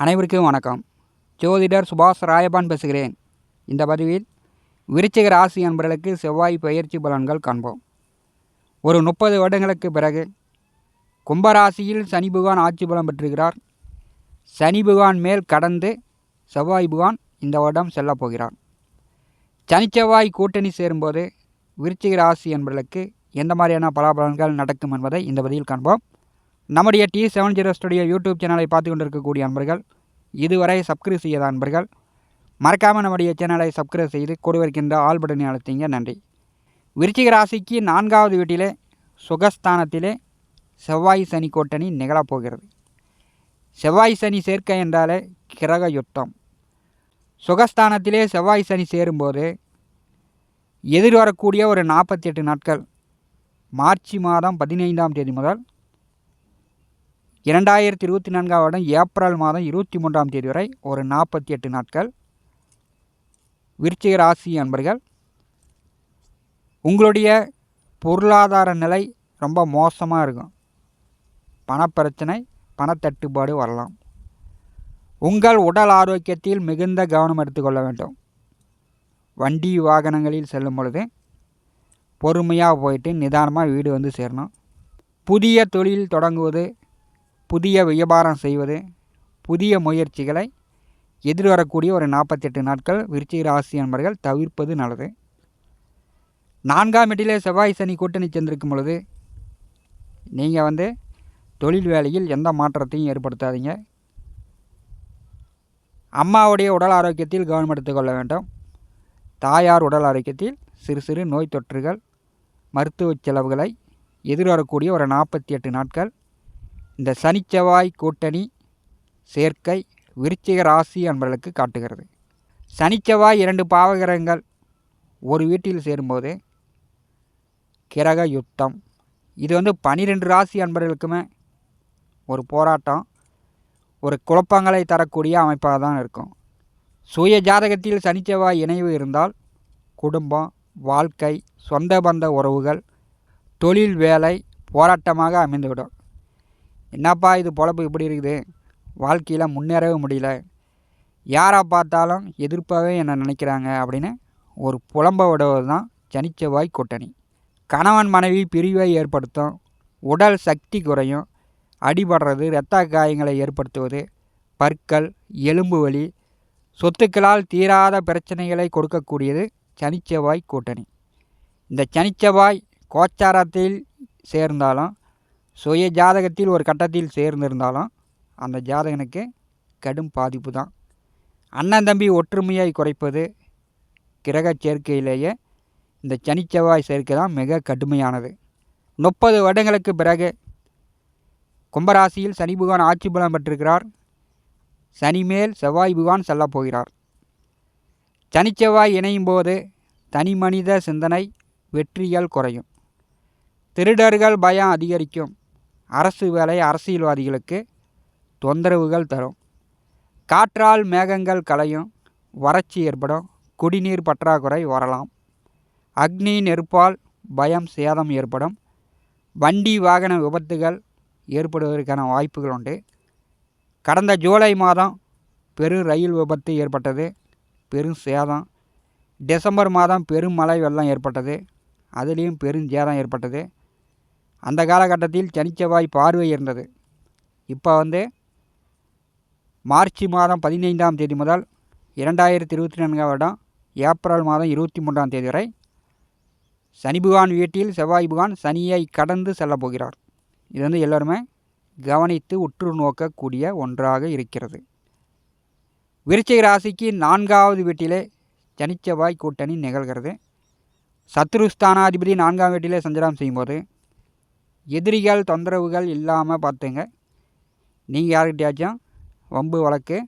அனைவருக்கும் வணக்கம். ஜோதிடர் சுபாஷ் ராயபான் பேசுகிறேன். இந்த பதிவில் விருச்சிக ராசி என்பவர்களுக்கு செவ்வாய் பயிற்சி பலன்கள் காண்போம். ஒரு முப்பது வருடங்களுக்கு பிறகு கும்பராசியில் சனி புகான் ஆட்சி பலம் பெற்றிருக்கிறார். சனி புகான் மேல் கடந்து செவ்வாய் புகான் இந்த வருடம் செல்லப் போகிறார். சனிச்செவ்வாய் கூட்டணி சேரும்போது விருச்சிக ராசி என்பவர்களுக்கு எந்த மாதிரியான பலாபலன்கள் நடக்கும் என்பதை இந்த பதிவில் காண்போம். நம்முடைய T seven zero studio YouTube சேனலை பார்த்து கொண்டிருக்கக்கூடிய அன்பர்கள் இதுவரை சப்ஸ்கிரைப் செய்யாத அன்பர்கள் மறக்காமல் நம்முடைய சேனலை சப்ஸ்கிரைப் செய்து கூட வருகின்ற ஆல் பட்டனை அழுத்திங்க. நன்றி. விருச்சிக ராசிக்கு நான்காவது வீட்டிலே சுகஸ்தானத்திலே செவ்வாய் சனி கூட்டணி நிகழப்போகிறது செவ்வாய் சனி சேர்க்கை என்றாலே கிரக யுத்தம். சுகஸ்தானத்திலே செவ்வாய் சனி சேரும்போது எதிர்வரக்கூடிய ஒரு நாற்பத்தி எட்டு நாட்கள் மார்ச் மாதம் பதினைந்தாம் தேதி முதல் இரண்டாயிரத்தி இருபத்தி நான்காம் வருடம் ஏப்ரல் மாதம் இருபத்தி மூன்றாம் தேதி வரை ஒரு நாற்பத்தி எட்டு நாட்கள். விருச்சிக ராசி அன்பர்கள் உங்களுடைய பொருளாதார நிலை ரொம்ப மோசமாக இருக்கும். பணப்பிரச்சனை பணத்தட்டுப்பாடு வரலாம். உங்கள் உடல் ஆரோக்கியத்தில் மிகுந்த கவனம் எடுத்துக்கொள்ள வேண்டும். வண்டி வாகனங்களில் செல்லும் பொழுது பொறுமையாக போயிட்டு நிதானமாக வீடு வந்து சேரணும். புதிய தொழில் தொடங்குவது புதிய வியாபாரம் செய்வது புதிய முயற்சிகளை எதிர்வரக்கூடிய ஒரு நாற்பத்தெட்டு நாட்கள் விருச்சிக ராசி நண்பர்கள் தவிர்ப்பது நல்லது. நான்காம் இடத்திலே செவ்வாய் சனி கூட்டணி சென்றிருக்கும் பொழுது நீங்கள் வந்து தொழில் வேலையில் எந்த மாற்றத்தையும் ஏற்படுத்தாதீங்க. அம்மாவுடைய உடல் ஆரோக்கியத்தில் கவனம் எடுத்துக்கொள்ள வேண்டும். தாயார் உடல் ஆரோக்கியத்தில் சிறு சிறு நோய் தொற்றுகள் மருத்துவ செலவுகளை எதிர்வரக்கூடிய ஒரு நாற்பத்தி எட்டு நாட்கள் இந்த சனிச்செவ்வாய் கூட்டணி சேர்க்கை விருச்சிக ராசி என்பவர்களுக்கு காட்டுகிறது. சனிச்செவ்வாய் இரண்டு பாவகிரகங்கள் ஒரு வீட்டில் சேரும்போது கிரக யுத்தம். இது வந்து பனிரெண்டு ராசி அன்பர்களுக்குமே ஒரு போராட்டம். ஒரு குழப்பங்களை தரக்கூடிய அமைப்பாக தான் இருக்கும். சுய ஜாதகத்தில் சனிச்செவ்வாய் இணைவு இருந்தால் குடும்பம் வாழ்க்கை சொந்த பந்த உறவுகள் தொழில் வேலை போராட்டமாக அமைந்துவிடும். என்னப்பா இது பொழப்பு இப்படி இருக்குது? வாழ்க்கையில் முன்னேறவே முடியல. யாரை பார்த்தாலும் எதிர்ப்பாகவே என்னை நினைக்கிறாங்க அப்படின்னு ஒரு புலம்ப விடுவது தான் சனிச்செவ்வாய் கூட்டணி. கணவன் மனைவி பிரிவை ஏற்படுத்தும் உடல் சக்தி குறையும் அடிபடுறது இரத்த காயங்களை ஏற்படுத்துவது பற்கள் எலும்பு வலி சொத்துக்களால் தீராத பிரச்சனைகளை கொடுக்கக்கூடியது சனிச்செவ்வாய் கூட்டணி. இந்த சனிச்செவ்வாய் கோச்சாரத்தில் சேர்ந்தாலும் சுய ஜாதகத்தில் ஒரு கட்டத்தில் சேர்ந்திருந்தாலும் அந்த ஜாதகனுக்கு கடும் பாதிப்பு தான். அண்ணன் தம்பி ஒற்றுமையை குறைப்பது கிரக சேர்க்கையிலேயே இந்த சனிச்செவ்வாய் சேர்க்கை தான் மிக கடுமையானது. முப்பது வருடங்களுக்கு பிறகு கும்பராசியில் சனி பகவான் ஆட்சி பலம் பெற்றிருக்கிறார். சனி மேல் செவ்வாய் பகவான் செல்லப் போகிறார். சனிச்செவ்வாய் இணையும் போது தனி மனித சிந்தனை வெற்றிகள் குறையும். திருடர்கள் பயம் அதிகரிக்கும். அரசு வேலை அரசியல்வாதிகளுக்கு தொந்தரவுகள் தரும். காற்றால் மேகங்கள் கலையும் வறட்சி ஏற்படும் குடிநீர் பற்றாக்குறை வரலாம். அக்னி நெருப்பால் பயம் சேதம் ஏற்படும். வண்டி வாகன விபத்துகள் ஏற்படுவதற்கான வாய்ப்புகள் உண்டு. கடந்த ஜூலை மாதம் பெரும் ரயில் விபத்து ஏற்பட்டது பெரும் சேதம். டிசம்பர் மாதம் பெரும் மழை வெள்ளம் ஏற்பட்டது அதுலேயும் பெரும் சேதம் ஏற்பட்டது. அந்த காலகட்டத்தில் சனிச்செவ்வாய் பார்வை இருந்தது. இப்போ வந்து மார்ச் மாதம் பதினைந்தாம் தேதி முதல் இரண்டாயிரத்தி இருபத்தி நான்காம் வருடம் ஏப்ரல் மாதம் இருபத்தி மூன்றாம் தேதி வரை சனி பகவான் வீட்டில் செவ்வாய் பகவான் சனியை கடந்து செல்லப் போகிறார். இது வந்து எல்லோருமே கவனித்து உற்று நோக்கக்கூடிய ஒன்றாக இருக்கிறது. விருச்சிக ராசிக்கு நான்காவது வீட்டிலே சனிச்செவ்வாய் கூட்டணி நிகழ்கிறது. சத்ருஸ்தானாதிபதி நான்காம் வீட்டிலே சஞ்சலம் செய்யும்போது எதிரிகள் தொந்தரவுகள் இல்லாமல் பார்த்துங்க நீங்கள் யாருக்கிட்டையாச்சும் வம்பு வழக்கு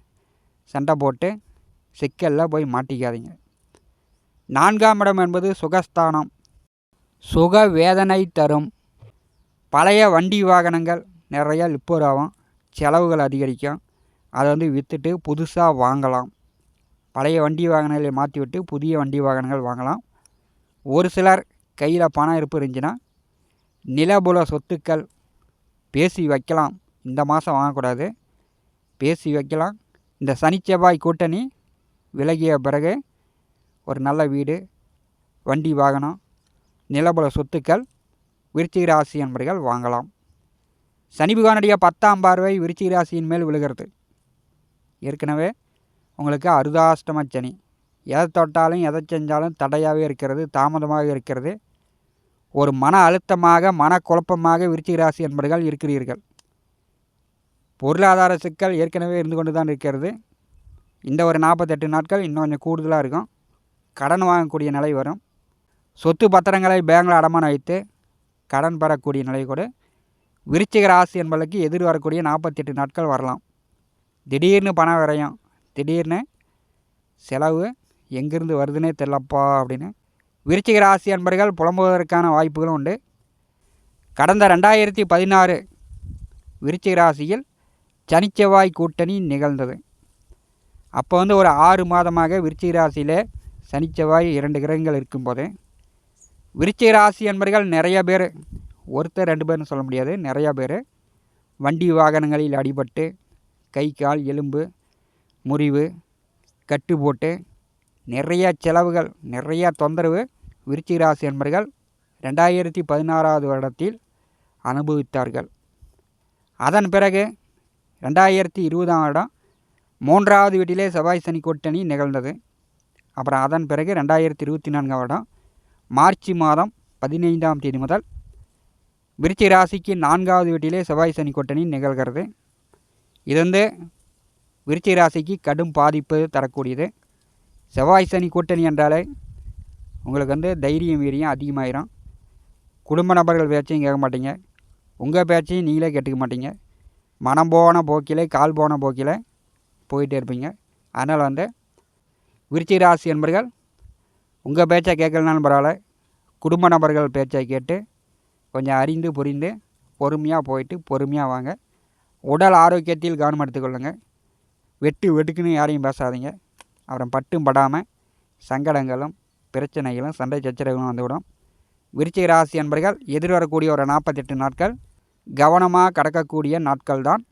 சண்டை போட்டு சிக்கலில் போய் மாட்டிக்காதீங்க. நான்காம் இடம் என்பது சுகஸ்தானம். சுக வேதனை தரும். பழைய வண்டி வாகனங்கள் நிறையா லிப்போர் ஆகும் செலவுகள் அதிகரிக்கும். அதை வந்து விற்றுட்டு புதுசாக வாங்கலாம். பழைய வண்டி வாகனங்களை மாற்றி விட்டு புதிய வண்டி வாகனங்கள் வாங்கலாம். ஒரு சிலர் கையில் பணம் இருப்பு இருந்துச்சுன்னா நிலபுல சொத்துக்கள் பேசி வைக்கலாம். இந்த மாதம் வாங்கக்கூடாது. பேசி வைக்கலாம். இந்த சனி செவ்வாய் கூட்டணி விலகிய பிறகு ஒரு நல்ல வீடு வண்டி வாகனம் நிலபல சொத்துக்கள் விருச்சிக ராசி என்பர்கள் வாங்கலாம். சனி பகவானுடைய பத்தாம் பார்வை விருச்சிக ராசியின் மேல் விழுகிறது. ஏற்கனவே உங்களுக்கு அருதாஷ்டம சனி. எதை தொட்டாலும் எதை செஞ்சாலும் தடையாகவே இருக்கிறது தாமதமாக இருக்கிறது. ஒரு மன அழுத்தமாக மனக்குழப்பமாக விருச்சிக ராசி என்பர்கள் இருக்கிறீர்கள். பொருளாதார சிக்கல் ஏற்கனவே இருந்து கொண்டு தான் இருக்கிறது. இந்த ஒரு நாற்பத்தெட்டு நாட்கள் இன்னும் கொஞ்சம் கூடுதலாக இருக்கும். கடன் வாங்கக்கூடிய நிலை வரும். சொத்து பத்திரங்களை பேங்கில் அடமானம் வைத்து கடன் பெறக்கூடிய நிலை கூட. விருச்சிக ராசி என்பதற்கு எதிர் வரக்கூடிய நாற்பத்தெட்டு நாட்கள் வரலாம். திடீர்னு பணம் விரையும். திடீர்னு செலவு எங்கேருந்து வருதுன்னே தெரிலப்பா அப்படின்னு விருச்சிக ராசி அன்பர்கள் புலம்புவதற்கான வாய்ப்புகளும் உண்டு. கடந்த ரெண்டாயிரத்தி பதினாறு விருச்சிக ராசியில் சனிச்செவ்வாய் கூட்டணி நிகழ்ந்தது. அப்போ வந்து ஒரு ஆறு மாதமாக விருச்சிக ராசியில் சனிச்செவ்வாய் இரண்டு கிரகங்கள் இருக்கும்போது விருச்சிக ராசி அன்பர்கள் நிறைய பேர் ஒருத்தர் ரெண்டு பேர்னு சொல்ல முடியாது நிறையா பேர் வண்டி வாகனங்களில் அடிபட்டு கை கால் எலும்பு முறிவு கட்டு போட்டு நிறைய செலவுகள் நிறைய தொந்தரவு விருச்சிக ராசி என்பர்கள் ரெண்டாயிரத்தி பதினாறாவது வருடத்தில் அனுபவித்தார்கள். அதன் பிறகு ரெண்டாயிரத்தி இருபதாம் வருடம் மூன்றாவது வீட்டிலே செவ்வாய் சனி கூட்டணி நிகழ்ந்தது. அப்புறம் அதன் பிறகு ரெண்டாயிரத்தி இருபத்தி நான்காம் வருடம் மார்ச் மாதம் பதினைந்தாம் தேதி முதல் விருச்சிக ராசிக்கு நான்காவது வீட்டிலே செவ்வாய் சனி கூட்டணி நிகழ்கிறது. இது வந்து விருச்சிக ராசிக்கு கடும் பாதிப்பு தரக்கூடியது. செவ்வாய் சனி கூட்டணி என்றாலே உங்களுக்கு வந்து தைரியம் வீரியம் அதிகமாயிரும். குடும்ப நபர்கள் பேச்சையும் கேட்க மாட்டீங்க. உங்கள் பேச்சையும் நீங்களே கேட்டுக்க மாட்டீங்க. மனம் போன போக்கிலே கால் போன போக்கில் போயிட்டே இருப்பீங்க. அதனால் வந்து விருச்சிக ராசி என்பர்கள் உங்கள் பேச்சை கேட்கலனாலும் பரவாயில்ல. குடும்ப நபர்கள் பேச்சை கேட்டு கொஞ்சம் அறிந்து புரிந்து பொறுமையாக போயிட்டு பொறுமையாக வாங்க. உடல் ஆரோக்கியத்தில் கவனம் எடுத்துக்கொள்ளுங்க. வெட்டு வெட்டுக்குன்னு யாரையும் பேசாதீங்க. அப்புறம் பட்டும் படாமல் சங்கடங்களும் பிரச்சனைகளும் சண்டை சச்சரவுகளும் வந்துவிடும். விருச்சிக ராசி அன்பர்கள் எதிர்வரக்கூடிய ஒரு நாற்பத்தெட்டு நாட்கள் கவனமாக கடக்கக்கூடிய நாட்கள் தான்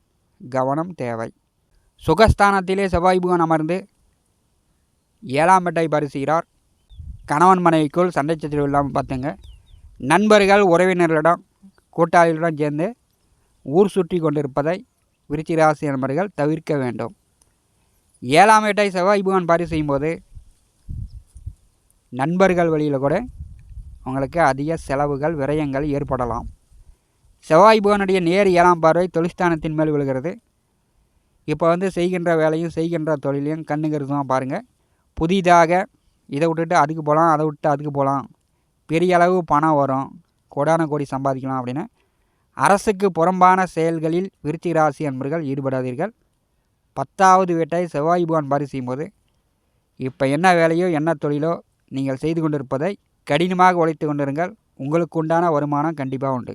கவனம் தேவை. சுகஸ்தானத்திலே செவ்வாய் புகன் அமர்ந்து ஏழாம் பெட்டை பரிசுகிறார். கணவன் மனைவிக்குள் சண்டை சச்சரவு இல்லாமல் பார்த்துங்க. நண்பர்கள் உறவினர்களிடம் கூட்டாளிகளிடம் சேர்ந்து ஊர் சுற்றி கொண்டிருப்பதை விருச்சிக ராசி நண்பர்கள் தவிர்க்க வேண்டும். ஏழாம் வேட்டை செவ்வாய் புகன் பாரி செய்யும்போது நண்பர்கள் வழியில் கூட உங்களுக்கு அதிக செலவுகள் விரயங்கள் ஏற்படலாம். செவ்வாய் புகனுடைய நேர் ஏழாம் பார்வை தொழிற்ஸ்தானத்தின் மேல் விழுகிறது. இப்போ வந்து செய்கின்ற வேலையும் செய்கின்ற தொழிலையும் கண்ணுங்கிறதுமாக பாருங்கள் புதிதாக இதை விட்டுட்டு அதுக்கு போகலாம் அதை விட்டு அதுக்கு போகலாம். பெரிய அளவு பணம் வரும். கோடான கோடி சம்பாதிக்கலாம் அப்படின்னு. அரசுக்கு புறம்பான செயல்களில் விருத்தி ராசி அன்பர்கள் ஈடுபடாதீர்கள். பத்தாவது வீட்டை செவ்வாய் புகான் பாரி செய்யும்போது இப்போ என்ன வேலையோ என்ன தொழிலோ நீங்கள் செய்து கொண்டிருப்பதை கடினமாக உழைத்து கொண்டிருங்கள். உங்களுக்கு உண்டான வருமானம் கண்டிப்பாக உண்டு.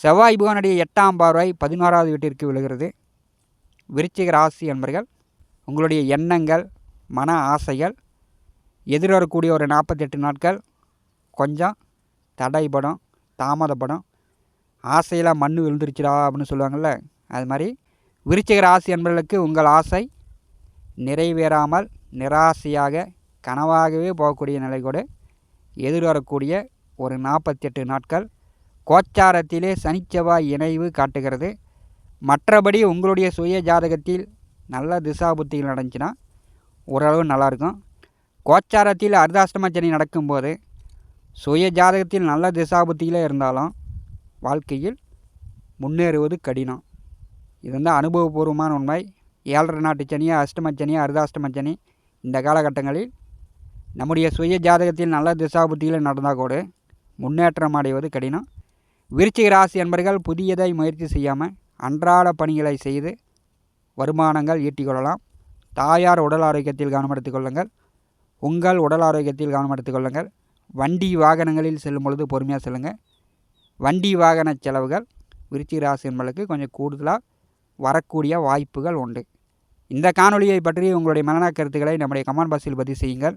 செவ்வாய் புகானுடைய எட்டாம் பார்வை பதினோராவது வீட்டிற்கு விழுகிறது. விருச்சிக ராசி என்பர்கள் உங்களுடைய எண்ணங்கள் மன ஆசைகள் எதிர்வரக்கூடிய ஒரு நாற்பத்தெட்டு நாட்கள் கொஞ்சம் தடைப்படும் தாமதப்படும். ஆசையில் மண் விழுந்துருச்சுடா அப்படின்னு சொல்லுவாங்கள்ல அது மாதிரி விருச்சிக ராசி என்பவர்களுக்கு உங்கள் ஆசை நிறைவேறாமல் நிராசையாக கனவாகவே போகக்கூடிய நிலை கூட எதிர்வரக்கூடிய ஒரு நாற்பத்தெட்டு நாட்கள் கோச்சாரத்திலே சனிச்செவ்வாய் இணைவு காட்டுகிறது. மற்றபடி உங்களுடைய சுய ஜாதகத்தில் நல்ல திசா புத்திகள் நடந்துச்சுன்னா ஓரளவு நல்லாயிருக்கும். கோச்சாரத்தில் அர்த்தாஷ்டம நடக்கும்போது சுய ஜாதகத்தில் நல்ல திசாபுத்தியில் இருந்தாலும் வாழ்க்கையில் முன்னேறுவது கடினம். இது வந்து அனுபவபூர்வமான உண்மை. ஏழரை நாட்டு சனியா அஷ்டம அர்தாஷ்டமச்சனி இந்த காலகட்டங்களில் நம்முடைய சுய ஜாதகத்தில் நல்ல திசாபுத்தியில் நடந்தால் கூட முன்னேற்றம் அடைவது கடினம். விருச்சிக ராசி என்பர்கள் புதியதை முயற்சி செய்யாமல் அன்றாட பணிகளை செய்து வருமானங்கள் ஈட்டிக்கொள்ளலாம் தாயார் உடல் ஆரோக்கியத்தில் கவனம் கொள்ளுங்கள். உங்கள் உடல் ஆரோக்கியத்தில் கவனம் கொள்ளுங்கள். வண்டி வாகனங்களில் செல்லும் பொழுது பொறுமையாக செல்லுங்கள். வண்டி வாகன செலவுகள் விருச்சிக ராசி என்பர்களுக்கு கொஞ்சம் கூடுதலாக வரக்கூடிய வாய்ப்புகள் உண்டு. இந்த காணொலியை பற்றி உங்களுடைய மனநா கருத்துக்களை நம்முடைய கமெண்ட் பாக்ஸில் பதிவு செய்யுங்கள்.